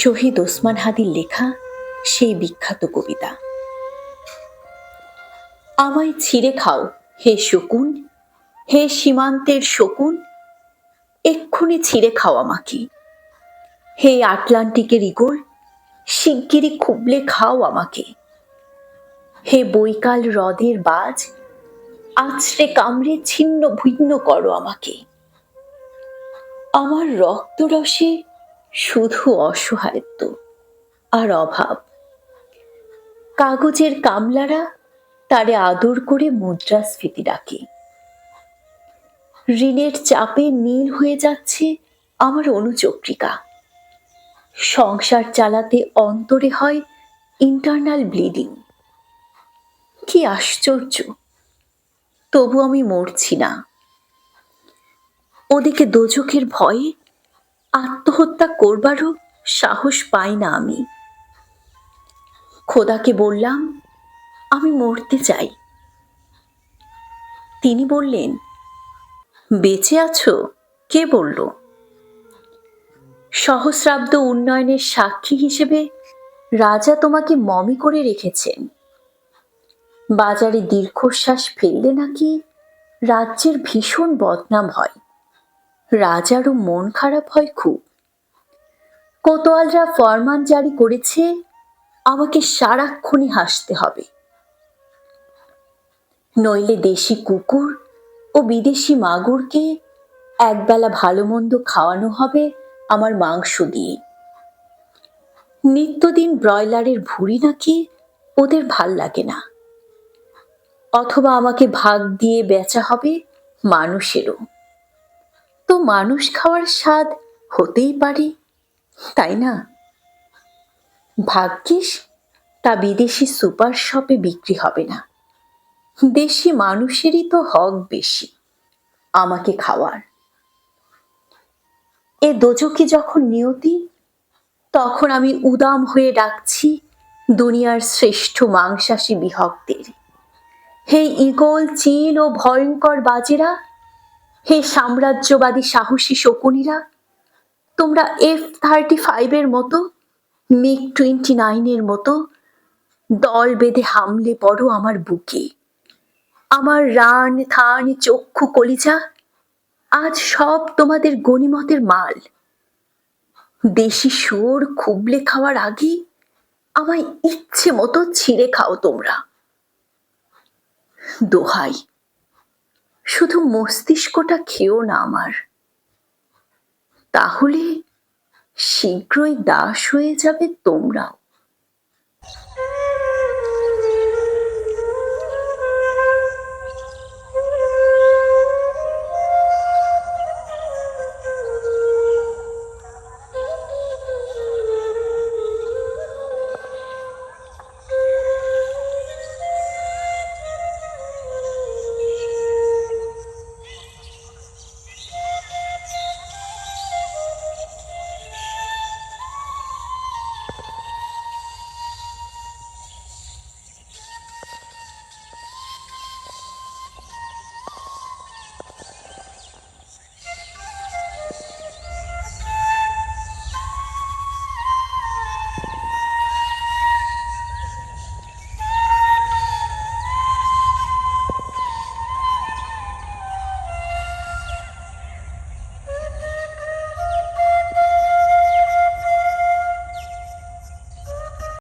শহীদ ওসমান হাদির লেখা সেই বিখ্যাত কবিতা। আমায় ছিঁড়ে খাও, হে শকুন, হে সীমান্তের শকুন, এক্ষুনি ছিঁড়ে খাও আমাকে। হে আটলান্টিকের ইগল, শিগগিরই খুবলে খাও আমাকে। হে বৈকাল হ্রদের বাজ, আছড়ে কামড়ে ছিন্ন ভিন্ন করো আমাকে। আমার রক্তরসে শুধু অসহায়ত্ব আর অভাব। কাগজের কামলারা তারে আদর করে মুদ্রাস্ফীতি ডাকে। ঋণের চাপে নীল হয়ে যাচ্ছে আমার অনুচক্রিকা। সংসার চালাতে অন্তরে হয় ইন্টারনাল ব্লিডিং কি আশ্চর্য! তবু আমি মরছি না। ওদিকে দোজকের ভয়ে আত্মহত্যা করবারও সাহস পাই না আমি। খোদাকে বললাম, আমি মরতে চাই। তিনি বললেন, বেঁচে আছো? কে বলল? সহস্রাব্দ উন্নয়নের সাক্ষী হিসেবে রাজা তোমাকে মমি করে রেখেছেন। বাজারে দীর্ঘশ্বাস ফেললে নাকি রাজ্যের ভীষণ বদনাম হয়। রাজারও মন খারাপ হয় খুব। কোতোয়ালরা ফরমান জারি করেছে, আমাকে সারাক্ষণই হাসতে হবে। নইলে দেশি কুকুর ও বিদেশি মাগুরকে একবেলা ভালো মন্দ খাওয়ানো হবে আমার মাংস দিয়ে। নিত্যদিন ব্রয়লারের ভুঁড়ি নাকি ওদের ভালো লাগে না। অথবা আমাকে ভাগ দিয়ে বেচা হবে মানুষেরও। তো মানুষ খাওয়ার স্বাদ হতেই পারে, তাই না? ভাগ্যিস তা বিদেশি সুপার শপে বিক্রি হবে না। দেশি মানুষেরই তো হক বেশি আমাকে খাওয়ার। এ দোজকে যখন নিয়তি, তখন আমি উদাম হয়ে ডাকছি দুনিয়ার শ্রেষ্ঠ মাংসাশী বিহকদের হে ইগল চিল ও ভয়ঙ্কর বাজেরা হে সাম্রাজ্যবাদী সাহসী শকুনিরা, তোমরা এফ থার্টি ফাইভের মতো মিগ টোয়েন্টি নাইনের মতো দল বেঁধে হামলে পড়ো আমার বুকে। আমার রান, থান, চক্ষু, কলিজা, আজ সব তোমাদের গণিমতের মাল। দেশি সুর, খুবলে খাওয়ার আগে আমায় ইচ্ছে মতো ছিঁড়ে খাও তোমরা। দোহাই শুধু মস্তিষ্কটা খেয়েও না আমার। তাহলে শীঘ্রই দাস হয়ে যাবে তোমরাও।